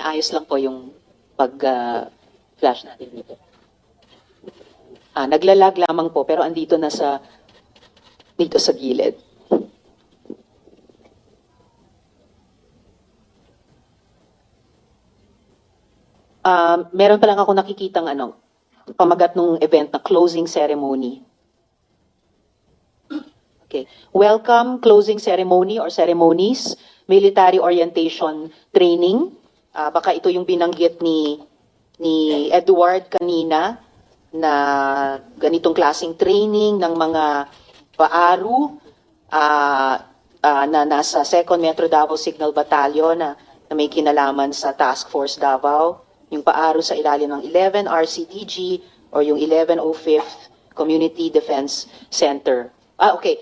Naayos lang po yung pag-flash natin dito. Ah, naglalag lamang po, pero andito na sa, dito sa gilid. Ah, meron pa lang ako nakikitang ano, pamagat ng event na closing ceremony. Okay. Welcome closing ceremony or ceremonies, military orientation training. Ah, baka ito yung binanggit ni ni Edward kanina na ganitong klasing training ng mga paaru ah, ah, na nasa 2nd Metro Davao Signal Battalion na, na may kinalaman sa Task Force Davao, yung paaru sa ilalim ng 11 RCDG or yung 1105th Community Defense Center. Ah, okay.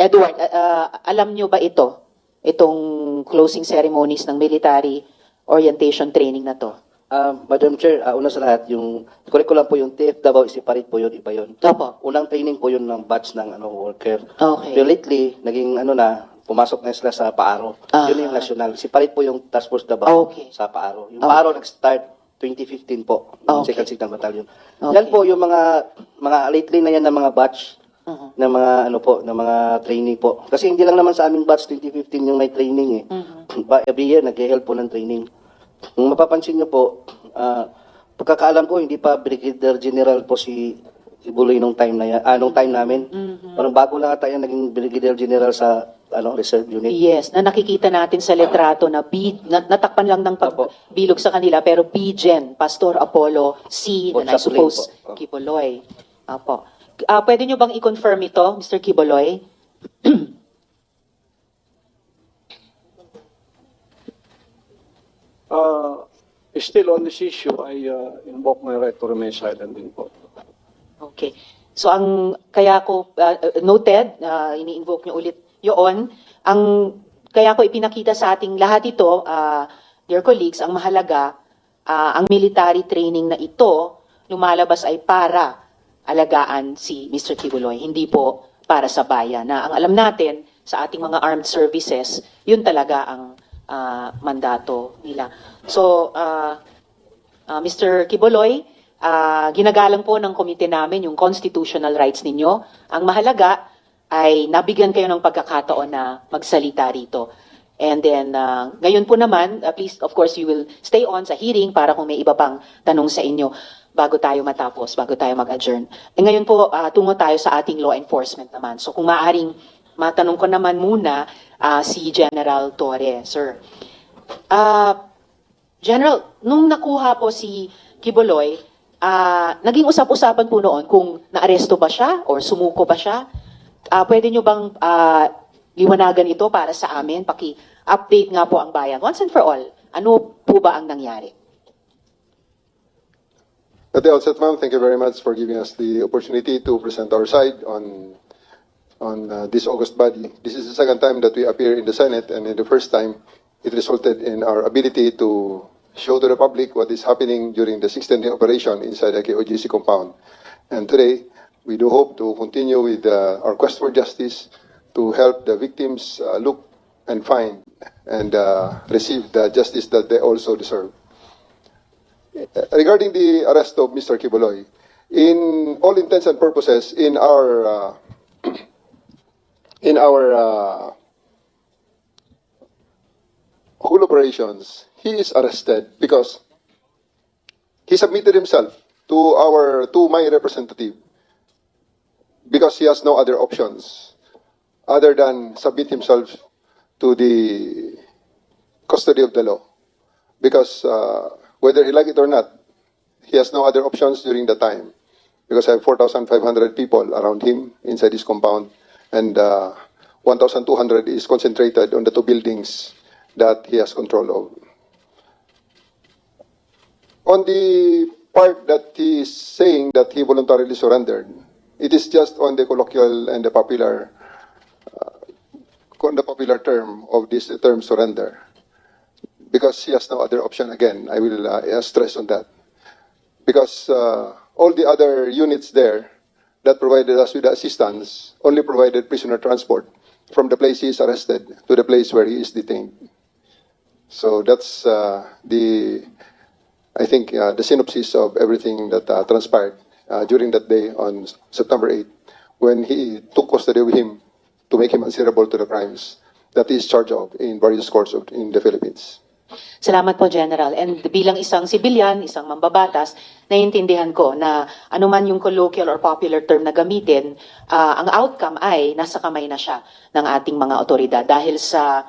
Edward, ah, alam nyo ba ito? Itong closing ceremonies ng military orientation training na to? Ah, Madam Chair, ah, una sa lahat, yung curriculum po yung TF Davao, separate po yun, iba yun. Opo. Unang training po yun ng batch ng ano, worker. Okay. Pero lately, naging ano na, pumasok na sila sa Paaro. Ah. Yun yung national. Separate po yung Task Force Davao Okay. sa Paaro. Yung Okay. Paaro nag-start 2015 po, yung Okay. Second Signal Battalion. Okay. Yan po yung mga mga lately na yan ng mga batch Mhm. ng mga ano po, ng mga training po. Kasi hindi lang naman sa aming batch 2015 yung may training eh. Ba, every year nag-help po ng training. Kung mapapansin niyo po, ah, pagkakaalam ko hindi pa Brigadier General po si si Buloy nung time na yan, ah, nung time namin. Mhm. Parang bago lang ata yan naging Brigadier General sa ano, reserve unit. Yes, na nakikita natin sa litrato na B, na, natakpan lang ng pagbilog sa kanila, pero B-Gen, Pastor Apollo C, O, and I suppose po. Kiboloy. Apo. Ah, pwede nyo bang i-confirm ito, Mr. Kiboloy? Uh, still on this issue, I uh, invoke my right to remain silent din po. Okay. So ang kaya ko uh, noted, uh, ini-invoke niyo ulit 'yon. Ang kaya ko ipinakita sa ating lahat ito, uh, dear colleagues, ang mahalaga uh, ang military training na ito lumalabas ay para alagaan si Mr. Kibuloy, hindi po para sa bayan. Na ang alam natin sa ating mga armed services, yun talaga ang uh, mandato nila. So, uh, Uh, Mr. Kiboloy, ah, ginagalang po ng komite namin yung constitutional rights ninyo. Ang mahalaga ay nabigyan kayo ng pagkakataon na magsalita rito. And then, ah, ngayon po naman, at least of course you will stay on sa hearing para kung may iba pang tanong sa inyo bago tayo matapos, bago tayo mag-adjourn. E ngayon po, ah, tungo tayo sa ating law enforcement naman. So kung maaaring matanong ko naman muna ah, si General Torre, sir. Ah, General, nung nakuha po si Kiboloy, ah, naging usap-usapan po noon kung naaresto ba siya or sumuko ba siya. Ah, pwede nyo bang ah, liwanagan ito para sa amin? Paki-update nga po ang bayan. Once and for all, ano po ba ang nangyari? At the outset, ma'am, thank you very much for giving us the opportunity to present our side on on uh, this August body. This is the second time that we appear in the Senate, and in the first time, it resulted in our ability to show to the public what is happening during the 16th operation inside the KOGC compound. And today, we do hope to continue with uh, our quest for justice to help the victims uh, look and find and uh, receive the justice that they also deserve. Regarding the arrest of Mr. Kiboloy, in all intents and purposes, in our uh, in our uh, whole operations, he is arrested because he submitted himself to our to my representative because he has no other options other than submit himself to the custody of the law because uh, whether he like it or not, he has no other options during the time because I have 4,500 people around him inside his compound and uh, 1,200 is concentrated on the two buildings that he has control of. On the part that he is saying that he voluntarily surrendered, it is just on the colloquial and the popular, uh, on the popular term of this term surrender because he has no other option. Again, I will uh, stress on that. Because uh, all the other units there that provided us with assistance only provided prisoner transport from the place he is arrested to the place where he is detained. So that's uh, the, I think, uh, the synopsis of everything that uh, transpired uh, during that day on September 8th, when he took custody of him to make him answerable to the crimes that he is charged of in various courts of, in the Philippines. Salamat po, General. And bilang isang sibilyan, isang mambabatas, naiintindihan ko na anuman yung colloquial or popular term na gamitin, ah, ang outcome ay nasa kamay na siya ng ating mga otoridad dahil sa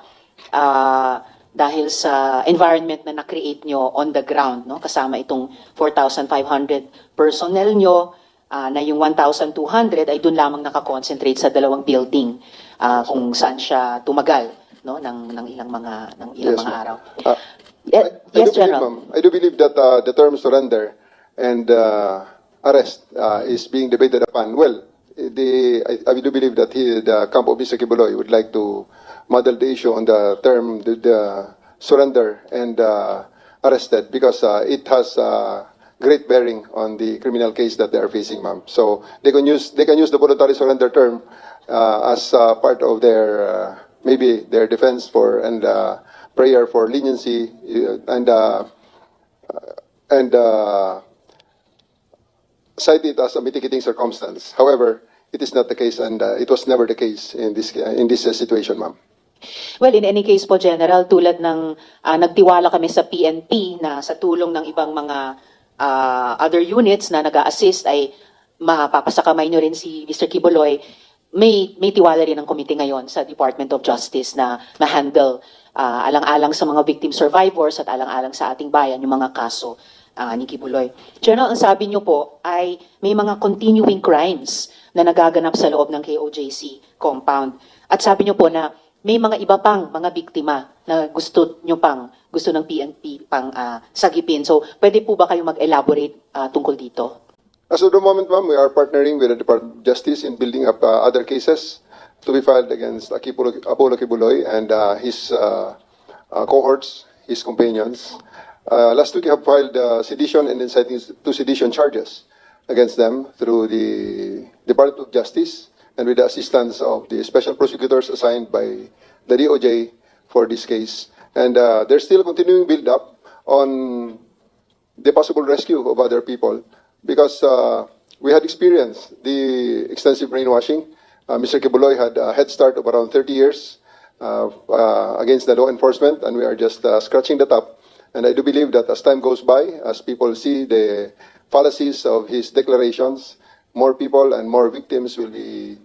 ah, dahil sa environment na na-create nyo on the ground, no? kasama itong 4,500 personnel nyo, ah, na yung 1,200 ay doon lamang nakakonsentrate sa dalawang building ah, kung saan siya tumagal no ng ng ilang mga ng ilang Yes, mga ma'am. araw. Uh, Yes, I, I yes, do believe, General. ma'am, I do believe that uh, the term surrender and uh, arrest uh, is being debated upon. Well, the, I, I do believe that he, the camp of Mr. Kibuloy would like to model the issue on the term the, the surrender and uh, arrested because uh, it has uh, great bearing on the criminal case that they are facing, ma'am. So they can use they can use the voluntary surrender term uh, as uh, part of their uh, maybe their defense for and uh, prayer for leniency uh, and uh, and uh, cite it as a mitigating circumstance. However, it is not the case, and uh, it was never the case in this in this uh, situation, ma'am. Well, in any case po, General, tulad ng ah, nagtiwala kami sa PNP na sa tulong ng ibang mga ah, other units na nag assist ay mapapasakamay nyo rin si Mr. Kibuloy, may, may tiwala rin ang komite ngayon sa Department of Justice na ma-handle ah, alang-alang sa mga victim survivors at alang-alang sa ating bayan yung mga kaso ah, ni Kibuloy. General, ang sabi nyo po ay may mga continuing crimes na nagaganap sa loob ng KOJC compound. At sabi nyo po na may mga iba pang mga biktima na gusto nyo pang, gusto ng PNP pang ah, sagipin. So, pwede po ba kayo mag-elaborate ah, tungkol dito? As of the moment, ma'am, we are partnering with the Department of Justice in building up uh, other cases to be filed against Akipulo, Apollo Kibuloy and uh, his uh, uh, cohorts, his companions. Uh, last week, we have filed uh, sedition and inciting to sedition charges against them through the Department of Justice and with the assistance of the special prosecutors assigned by the DOJ for this case. And uh, there's still continuing build-up on the possible rescue of other people because uh, we had experienced the extensive brainwashing. Uh, Mr. Kibuloy had a head start of around 30 years uh, uh, against the law enforcement, and we are just uh, scratching the top. And I do believe that as time goes by, as people see the fallacies of his declarations, more people and more victims will be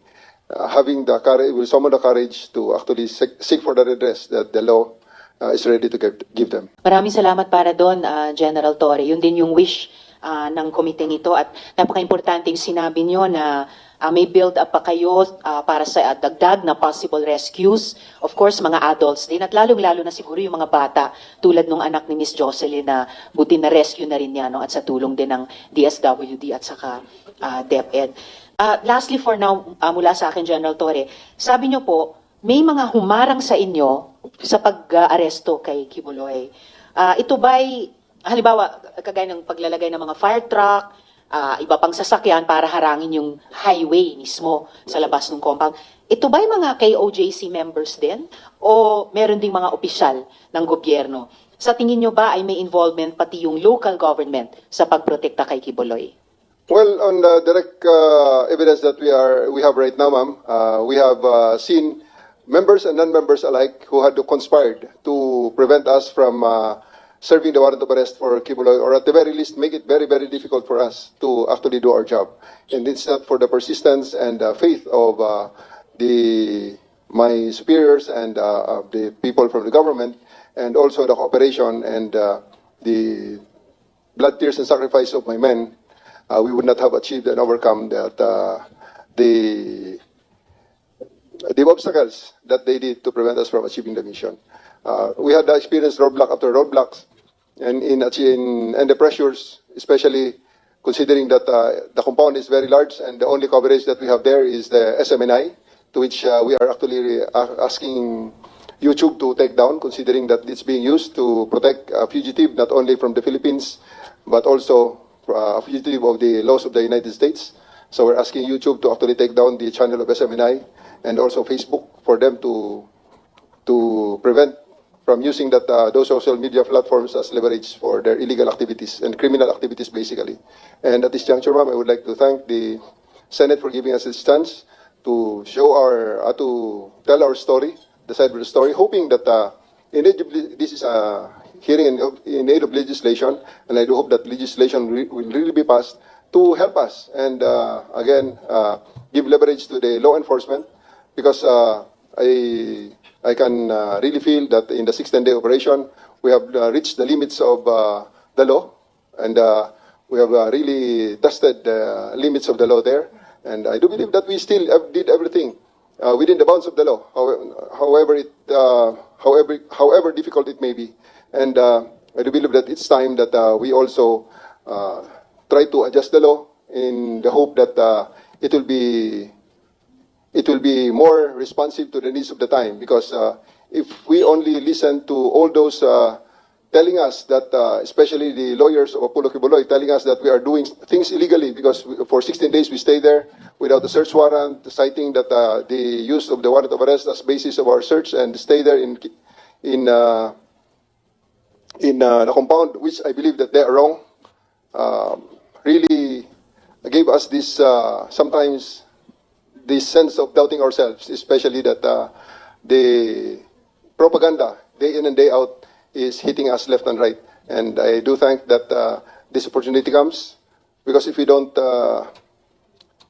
uh, having the courage, will summon the courage to actually seek, seek for the redress that the law uh, is ready to give, give them. Maraming salamat para doon, ah, General Torre. Yun din yung wish ah, ng komite nito at napaka-importante yung sinabi nyo na ah, may build up pa kayo ah, para sa ah, dagdag na possible rescues. Of course, mga adults din at lalong-lalo na siguro yung mga bata tulad nung anak ni Miss Jocelyn na buti na rescue na rin niya no, at sa tulong din ng DSWD at saka ah, DepEd. Ah, lastly for now, ah, mula sa akin, General Torre, sabi nyo po, may mga humarang sa inyo sa pag-aresto kay Kibuloy. Ah, ito ba'y, halimbawa, kagaya ng paglalagay ng mga fire truck, ah, iba pang sasakyan para harangin yung highway mismo sa labas ng compound. Ito ba'y mga KOJC members din? O meron ding mga opisyal ng gobyerno? Sa tingin nyo ba ay may involvement pati yung local government sa pagprotekta kay Kibuloy? Well, on the direct uh, evidence that we are we have right now, ma'am, uh, we have uh, seen members and non-members alike who had conspired to prevent us from uh, serving the warrant of arrest for Kibuloy, or at the very least, make it very, very difficult for us to actually do our job. And it's not for the persistence and uh, faith of uh, the my superiors and uh, of the people from the government, and also the cooperation and uh, the blood, tears, and sacrifice of my men, uh, we would not have achieved and overcome that uh, the the obstacles that they did to prevent us from achieving the mission. Uh, we had the experienced roadblock after roadblocks, and in, and the pressures, especially considering that uh, the compound is very large, and the only coverage that we have there is the SMNI, to which uh, we are actually uh, asking YouTube to take down, considering that it's being used to protect a fugitive not only from the Philippines, but also uh, a fugitive of the laws of the United States. So we're asking YouTube to actually take down the channel of SMNI and also Facebook for them to to prevent from using that uh, those social media platforms as leverage for their illegal activities and criminal activities, basically. And at this juncture, ma'am, I would like to thank the Senate for giving us this chance to show our, uh, to tell our story, the the story, hoping that uh, inevitably this is a hearing in, in aid of legislation, and I do hope that legislation re- will really be passed to help us and uh, again uh, give leverage to the law enforcement because uh, I I can uh, really feel that in the 16 day operation we have uh, reached the limits of uh, the law. And uh, we have uh, really tested the limits of the law there. And I do believe that we still did everything uh, within the bounds of the law however, it however however difficult it may be. And I do believe that it's time that we also try to adjust the law in the hope that it will be it will be more responsive to the needs of the time because uh, if we only listen to all those uh, telling us that, uh, especially the lawyers of Apollo Kibuloy, telling us that we are doing things illegally because we, for 16 days we stay there without a search warrant, citing that uh, the use of the warrant of arrest as basis of our search and stay there in in uh, in uh, the compound, which I believe that they are wrong, um, really gave us this uh, sometimes this sense of doubting ourselves, especially that uh, the propaganda day in and day out is hitting us left and right. And I do thank that uh, this opportunity comes because if we don't, uh,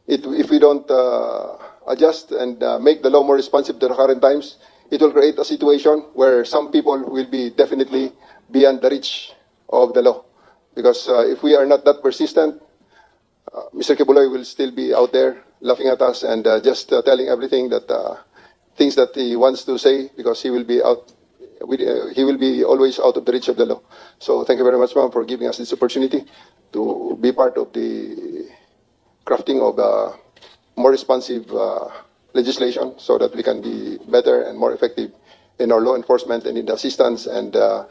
it, if we don't uh, adjust and uh, make the law more responsive to the current times, it will create a situation where some people will be definitely beyond the reach of the law. Because uh, if we are not that persistent, Mr. Kibuloy will still be out there laughing at us and uh, just uh, telling everything that uh, things that he wants to say because he will be out. He will be always out of the reach of the law. So thank you very much, ma'am, for giving us this opportunity to be part of the crafting of uh, more responsive legislation so that we can be better and more effective in our law enforcement and in the assistance and uh,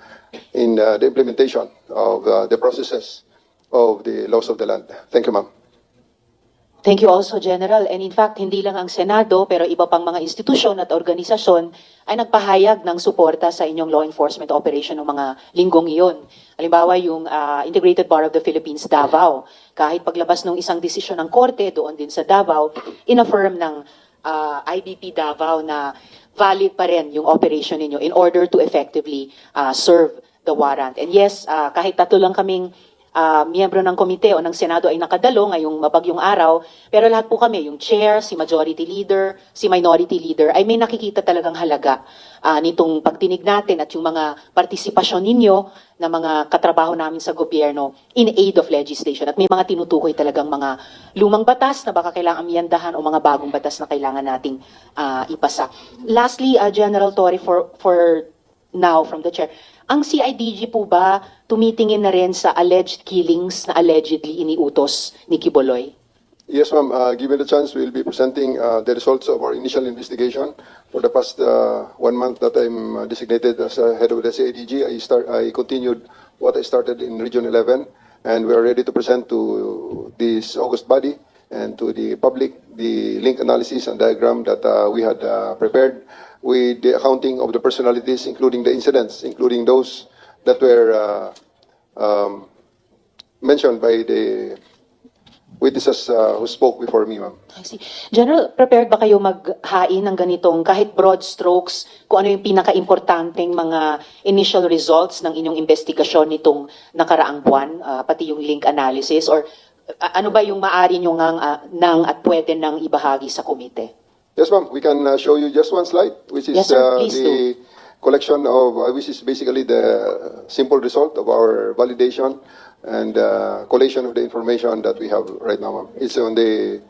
in uh, the implementation of uh, the processes of the laws of the land. Thank you, ma'am. Thank you also, General. And in fact, hindi lang ang Senado, pero iba pang mga institusyon at organisasyon ay nagpahayag ng suporta sa inyong law enforcement operation ng mga linggong iyon. Halimbawa, yung ah, Integrated Bar of the Philippines, Davao. Kahit paglabas ng isang desisyon ng korte doon din sa Davao, inaffirm ng ah, IBP Davao na valid pa rin yung operation ninyo in order to effectively ah, serve the warrant. And yes, ah, kahit tatlo lang kaming ah, miyembro ng komite o ng Senado ay nakadalo ngayong mabagyong araw, pero lahat po kami, yung chair, si majority leader, si minority leader, ay may nakikita talagang halaga ah, nitong pagtinig natin at yung mga partisipasyon ninyo na mga katrabaho namin sa gobyerno in aid of legislation. At may mga tinutukoy talagang mga lumang batas na baka kailangan amyandahan o mga bagong batas na kailangan nating ah, ipasa. Lastly, ah, General Torre, for, for now from the chair. Ang CIDG po ba tumitingin na rin sa alleged killings na allegedly iniutos ni Kiboloy? Yes, ma'am. Uh, given the chance, we'll be presenting uh, the results of our initial investigation. For the past uh, one month that I'm uh, designated as uh, head of the CIDG, I, start, I continued what I started in Region 11, and we are ready to present to this August body and to the public the link analysis and diagram that uh, we had uh, prepared with the accounting of the personalities, including the incidents, including those that were uh, um, mentioned by the witnesses uh, who spoke before me, ma'am. I see. General, prepared ba kayo maghain ng ganitong kahit broad strokes kung ano yung pinaka-importanteng mga initial results ng inyong investigasyon nitong nakaraang buwan, ah, pati yung link analysis or ano ba yung maari nyo ngang, ah, nang at pwede nang ibahagi sa komite? Yes, ma'am. We can uh, show you just one slide, which is Yes, sir. uh, the collection of, uh, which is basically the simple result of our validation and uh, collation of the information that we have right now, ma'am. It's on the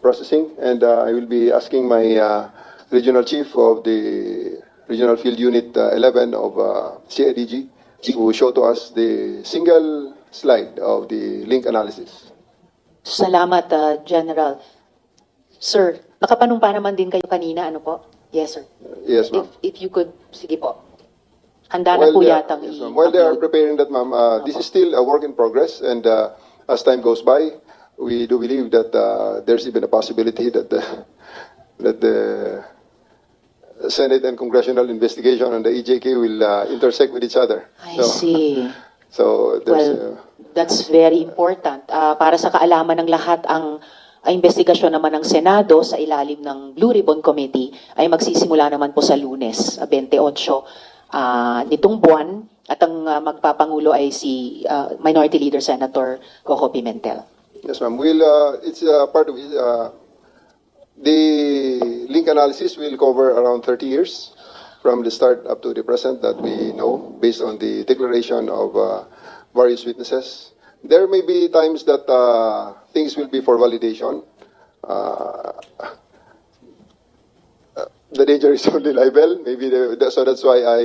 processing, and uh, I will be asking my uh, regional chief of the regional field unit uh, 11 of uh, CIDG to show to us the single slide of the link analysis. Salamat, ah, General. Sir, nakapanumpa naman din kayo kanina, ano po? Yes, sir. Yes, ma'am. If, if you could, sige po. Handa na po they are- yatang yes. While they are preparing that, ma'am, uh, this is still a work in progress, and uh, as time goes by, we do believe that uh, there's even a possibility that the, that the Senate and congressional investigation on the EJK will uh, intersect with each other. I So- see. So there's, Well, uh, that's very important. Ah, para sa kaalaman ng lahat, ang ang investigasyon naman ng Senado sa ilalim ng Blue Ribbon Committee ay magsisimula naman po sa lunes, ah, 28 ah, nitong buwan. At ang ah, magpapangulo ay si ah, Minority Leader Senator Coco Pimentel. yes, ma'am. We'll, uh, it's uh, part of. Uh, the link analysis will cover around 30 years from the start up to the present that we know based on the declaration of uh, various witnesses. There may be times that uh, things will be for validation. Uh, the danger is only libel. Maybe the, so that's why I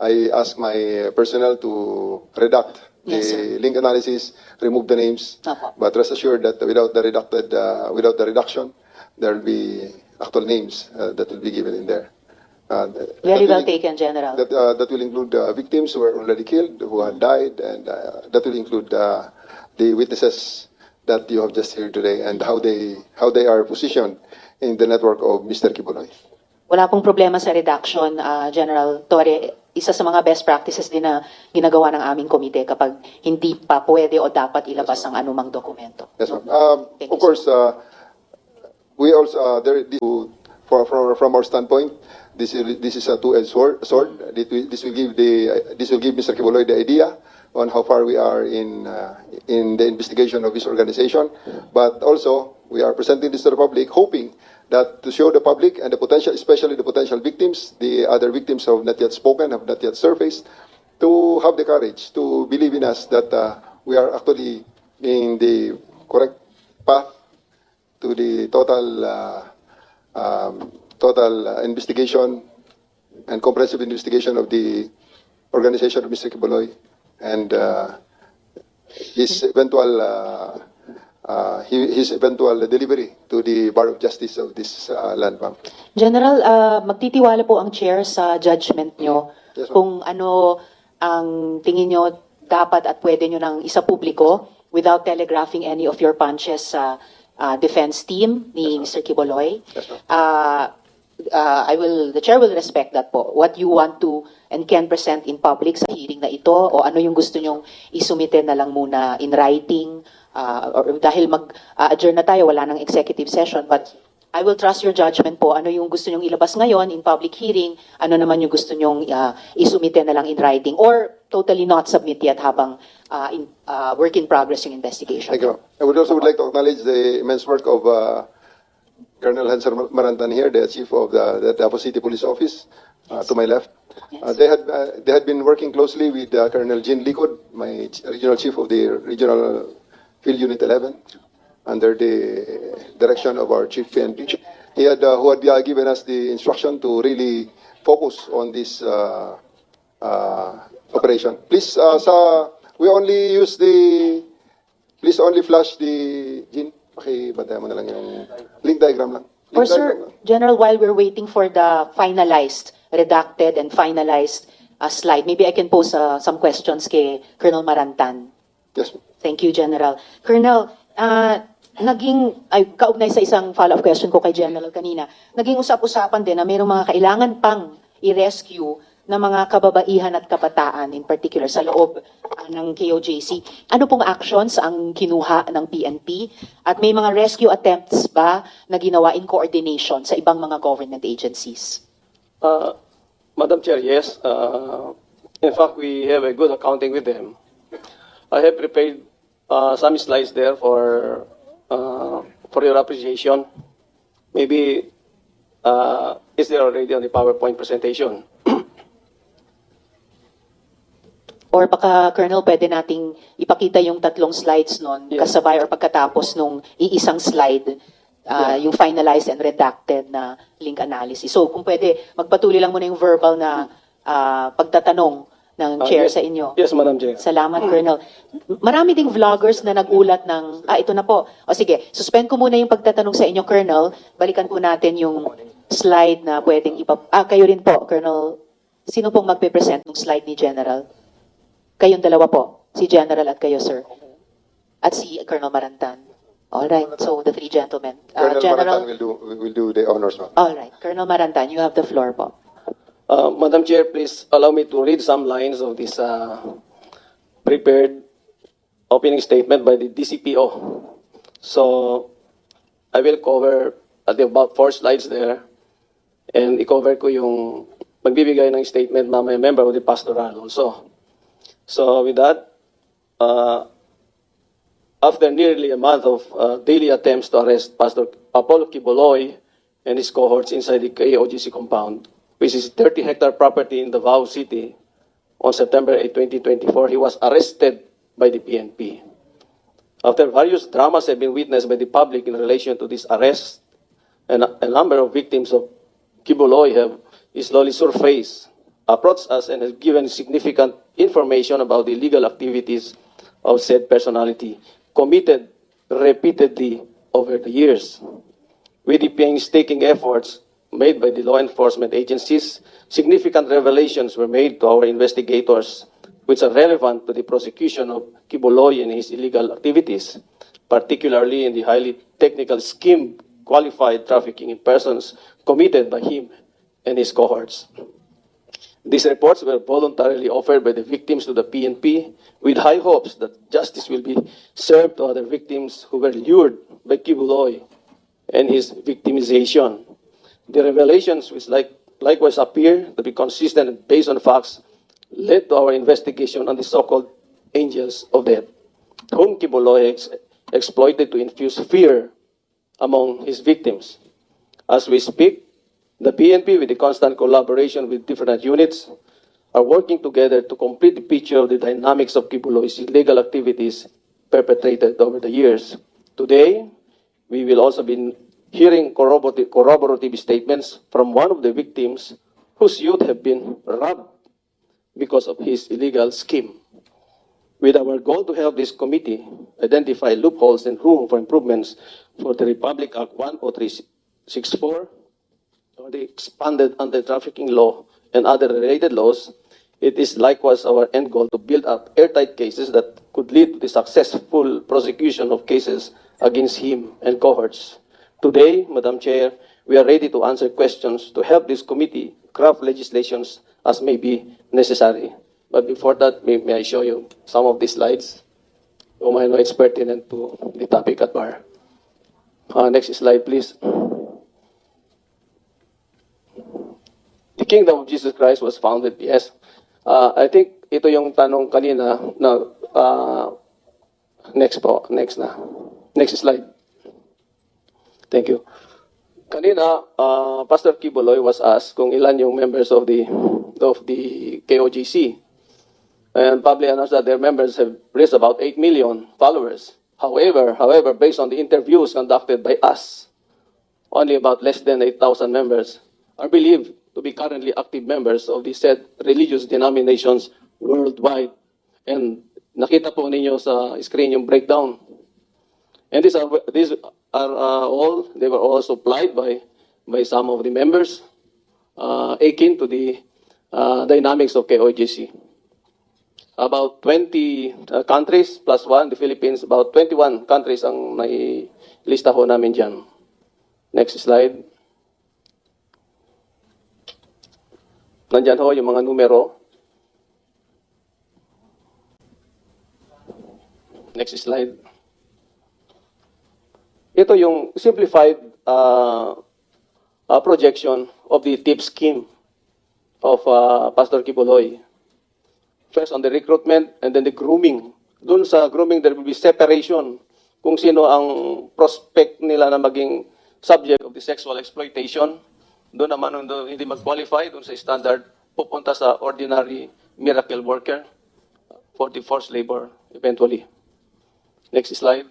I ask my personnel to redact the sir. link analysis, remove the names. But rest assured that without the reducted uh, without the reduction, there will be actual names uh, that will be given in there. Uh, Very well will- taken, General. That, uh, that will include uh, victims who were already killed, who had died, and uh, that will include uh, the witnesses that you have just heard today and how they how they are positioned in the network of Mr. Kibuloy. Wala pong problema sa reduction, ah, General Torre. Isa sa mga best practices din na ginagawa ng aming komite kapag hindi pa pwede o dapat ilabas ang anumang dokumento. Yes, ma'am. Um, Thank of course, uh, we also uh, there this, for, for, from our standpoint, this is this is a two-edged sword. sword. This will, this give the this will give Mr. Kibuloy the idea on how far we are in uh, in the investigation of his organization, but also we are presenting this to the public, hoping that to show the public and the potential, especially the potential victims, the other victims have not yet spoken, have not yet surfaced, to have the courage to believe in us that uh, we are actually in the correct path to the total uh, um, total uh, investigation and comprehensive investigation of the organization of Mr. Kibuloy and uh, his eventual uh, uh, hi- his eventual delivery to the Bar of Justice of this uh, land bank. General, ah, magtitiwala po ang chair sa judgment nyo Yes, kung ano ang tingin nyo dapat at pwede nyo nang isa publiko without telegraphing any of your punches sa ah, defense team ni Mr. Kiboloy. Yes, ma'am. Ah, I will, the chair will respect that po. What you want to and can present in public sa hearing na ito o ano yung gusto nyong isumite na lang muna in writing ah, or dahil mag-adjourn na tayo, wala nang executive session but I will trust your judgment po. Ano yung gusto nyong ilabas ngayon in public hearing, ano naman yung gusto nyong ah, isumite na lang in writing or totally not submit yet habang ah, in, ah, work in progress yung investigation. Thank you. I would also would like to acknowledge the immense work of uh, Colonel Hanser Marantan here, the chief of the, the Davao City Police Office, uh, to my left. Uh, they had uh, they had been working closely with uh, Colonel Jin Likod, my ch- regional chief of the regional field unit 11, under the direction of our chief PNP. He had uh, who had uh, given us the instruction to really focus on this uh, uh, operation. Please, uh, sa we only use the Please only flash the Jin. Pakibantay mo na lang yung link diagram lang. Link Or diagram sir, lang. General, while we're waiting for the finalized, redacted and finalized uh, slide, maybe I can pose uh, some questions kay Colonel Marantan. Yes. ma'am. Thank you, General. Colonel, ah, naging, ay, kaugnay sa isang follow-up question ko kay General kanina, naging usap-usapan din na mayroong mga kailangan pang i-rescue na mga kababaihan at kabataan, in particular sa loob ah, ng KOJC. Ano pong actions ang kinuha ng PNP? At may mga rescue attempts ba na ginawa in coordination sa ibang mga government agencies? Uh, Madam Chair, yes. Uh, in fact, we have a good accounting with them. I have prepared uh, some slides there for uh, for your appreciation. Maybe uh, is there already on the PowerPoint presentation? Or baka, Colonel, pwede nating ipakita yung tatlong slides nun Yeah. kasabay or pagkatapos nung iisang slide, ah, yung finalized and redacted na link analysis. So kung pwede, magpatuloy lang muna yung verbal na ah, pagtatanong ng Uh, chair yes. sa inyo. Yes, Madam Chair. Salamat, Colonel. Marami ding vloggers na nagulat ng, ah, ito na po. O sige, suspend ko muna yung pagtatanong sa inyo, Colonel. Balikan po natin yung slide na pwedeng ipap... Ah, kayo rin po, Colonel. Sino pong magpe-present ng slide ni General? Kayong dalawa po. Si General at kayo, sir. At si Colonel Marantan. All right, so the three gentlemen. Uh, Colonel General, Maratan will do, will do the honors, ma'am. all right, Colonel Marantan, you have the floor po. Uh, Madam Chair, please allow me to read some lines of this uh, prepared opening statement by the DCPO. So, I will cover at about four slides there and i-cover ko yung magbibigay ng statement mamaya member of the pastoral also. So, with that, uh, after nearly a month of uh, daily attempts to arrest Pastor Apollo Kiboloy and his cohorts inside the KOGC compound, which is 30 hectare property in Davao City, on September 8, 2024, he was arrested by the PNP. After various dramas have been witnessed by the public in relation to this arrest, and a, number of victims of Kiboloy have slowly surfaced, approached us, and have given significant information about the illegal activities of said personality committed repeatedly over the years. With the painstaking efforts made by the law enforcement agencies, significant revelations were made to our investigators which are relevant to the prosecution of Kiboloy and his illegal activities, particularly in the highly technical scheme qualified trafficking in persons committed by him and his cohorts. These reports were voluntarily offered by the victims to the PNP with high hopes that justice will be served to other victims who were lured by Kibuloy and his victimization. The revelations, which like, likewise appear to be consistent and based on facts, led to our investigation on the so-called angels of death, whom Kibuloy ex- exploited to infuse fear among his victims. As we speak, the PNP, with the constant collaboration with different units, are working together to complete the picture of the dynamics of Kibuloy's illegal activities perpetrated over the years. Today, we will also be hearing corroborative, corroborative statements from one of the victims whose youth have been robbed because of his illegal scheme. With our goal to help this committee identify loopholes and room for improvements for the Republic Act 10364, the expanded anti-trafficking law and other related laws, it is likewise our end goal to build up airtight cases that could lead to the successful prosecution of cases against him and cohorts. Today, Madam Chair, we are ready to answer questions to help this committee craft legislations as may be necessary. But before that, may, may I show you some of these slides? whom I know is pertinent to the topic at bar. Uh, next slide, please. The kingdom of Jesus Christ was founded, yes. Uh, I think ito yung tanong kanina na uh, next po, next na. Next slide. Thank you. Kanina, uh, Pastor Kiboloy was asked kung ilan yung members of the of the KOGC. And publicly announced that their members have reached about 8 million followers. However, however, based on the interviews conducted by us, only about less than 8,000 members are believed to be currently active members of the said religious denominations worldwide. And nakita po ninyo sa screen yung breakdown. And these are, these are uh, all, they were all supplied by, by some of the members, uh, akin to the uh, dynamics of KOGC. About 20 uh, countries plus one, the Philippines, about 21 countries ang nailista ho namin dyan. Next slide. Nandyan ho yung mga numero. Next slide. Ito yung simplified uh, uh, projection of the tip scheme of uh, Pastor Kibuloy. First on the recruitment and then the grooming. Doon sa grooming, there will be separation kung sino ang prospect nila na maging subject of the sexual exploitation. Doon naman doon hindi mag-qualify doon sa standard, pupunta sa ordinary miracle worker for the forced labor eventually. Next slide.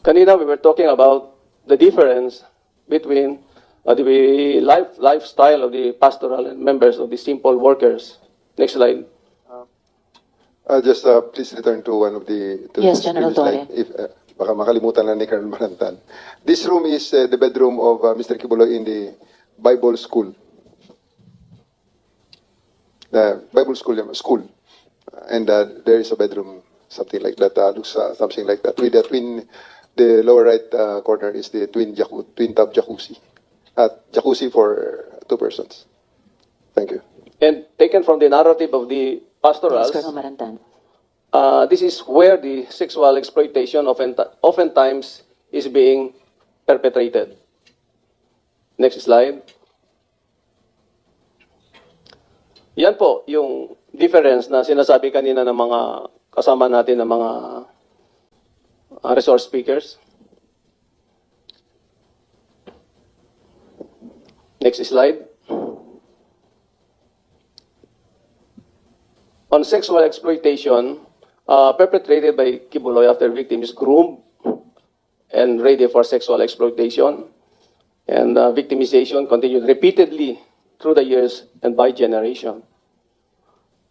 Kanina we were talking about the difference between uh, the life lifestyle of the pastoral and members of the simple workers. Next slide. Uh, just uh, please return to one of the. To Yes, the General If, uh, baka makalimutan na ni Colonel Marantan. This room is uh, the bedroom of uh, Mr. Kibuloy in the Bible school. The Bible school, yeah, school. And uh, there is a bedroom, something like that, uh, looks uh, something like that, with a twin The lower right uh, corner is the twin jacu- twin tub jacuzzi. At jacuzzi for two persons. Thank you. And taken from the narrative of the pastorals. Uh, this is where the sexual exploitation often, oftentimes is being perpetrated. Next slide. Yan po yung difference na sinasabi kanina ng mga kasama natin ng mga uh, resource speakers. Next slide. On sexual exploitation uh, perpetrated by Kibuloy after victim is groomed and ready for sexual exploitation. And uh, victimization continued repeatedly through the years and by generation.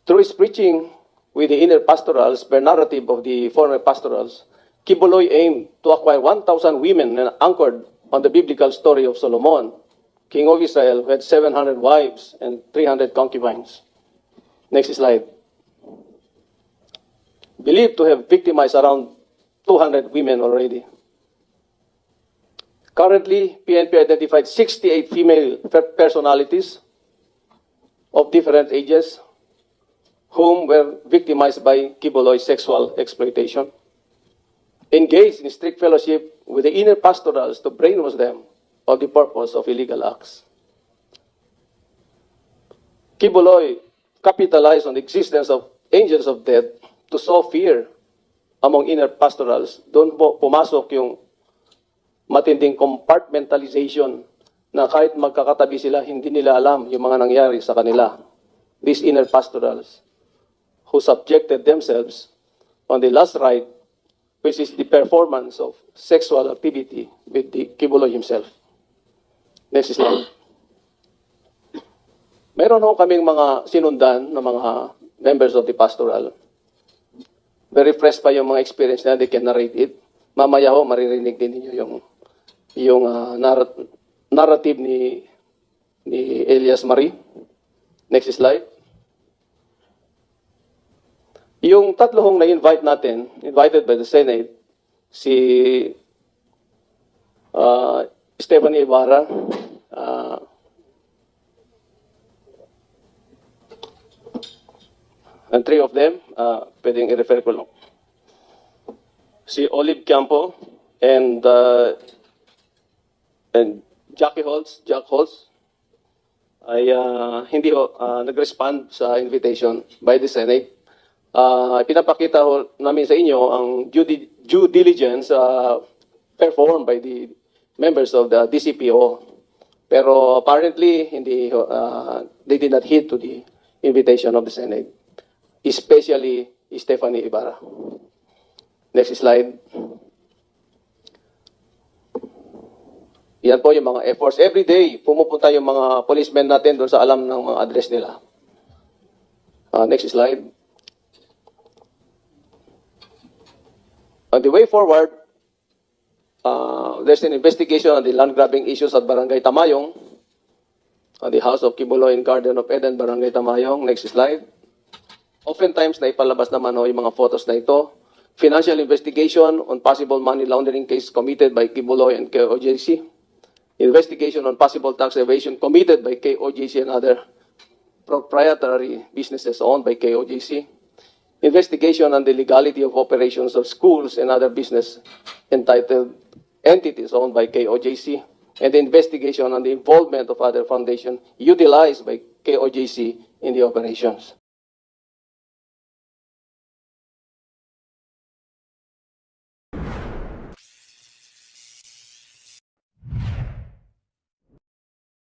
Through his preaching with the inner pastorals, per narrative of the former pastorals, Kibuloy aimed to acquire 1,000 women and anchored on the biblical story of Solomon, king of Israel, who had 700 wives and 300 concubines. Next slide. Believed to have victimized around 200 women already. Currently, PNP identified 68 female personalities of different ages whom were victimized by Kibuloy sexual exploitation. Engaged in strict fellowship with the inner pastorals to brainwash them of the purpose of illegal acts. Kibuloy capitalized on the existence of angels of death to sow fear among inner pastorals. Doon po pumasok yung matinding compartmentalization na kahit magkakatabi sila, hindi nila alam yung mga nangyari sa kanila. These inner pastorals who subjected themselves on the last rite, which is the performance of sexual activity with the Kibuloy himself. Next slide. Meron ho kaming mga sinundan ng mga members of the pastoral. Very fresh pa yung mga experience na they can narrate it. Mamaya ho, maririnig din ninyo yung yung ah, narrat- narrative ni ni Elias Marie. Next slide. Yung tatlo hong na-invite natin, invited by the Senate, si ah, Stephanie Ibarra, ah, and three of them, uh, pwedeng i-refer ko lang. Si Olive Campo and uh, and Jackie Holtz, Jack Holtz, ay uh, hindi uh, nag-respond sa invitation by the Senate. Uh, pinapakita ho namin sa inyo ang due, di- due diligence uh, performed by the members of the DCPO. Pero apparently, hindi, uh, they did not heed to the invitation of the Senate especially Stephanie Ibarra. Next slide. Yan po yung mga efforts. Every day, pumupunta yung mga policemen natin doon sa alam ng mga address nila. Uh, next slide. On the way forward, uh, there's an investigation on the land grabbing issues at Barangay Tamayong, on the house of Kibuloy and Garden of Eden, Barangay Tamayong. Next slide. Oftentimes, na ipalabas naman ho yung mga photos na ito. Financial investigation on possible money laundering case committed by Kibuloy and KOJC. Investigation on possible tax evasion committed by KOJC and other proprietary businesses owned by KOJC. Investigation on the legality of operations of schools and other business entitled entities owned by KOJC. And the investigation on the involvement of other foundation utilized by KOJC in the operations.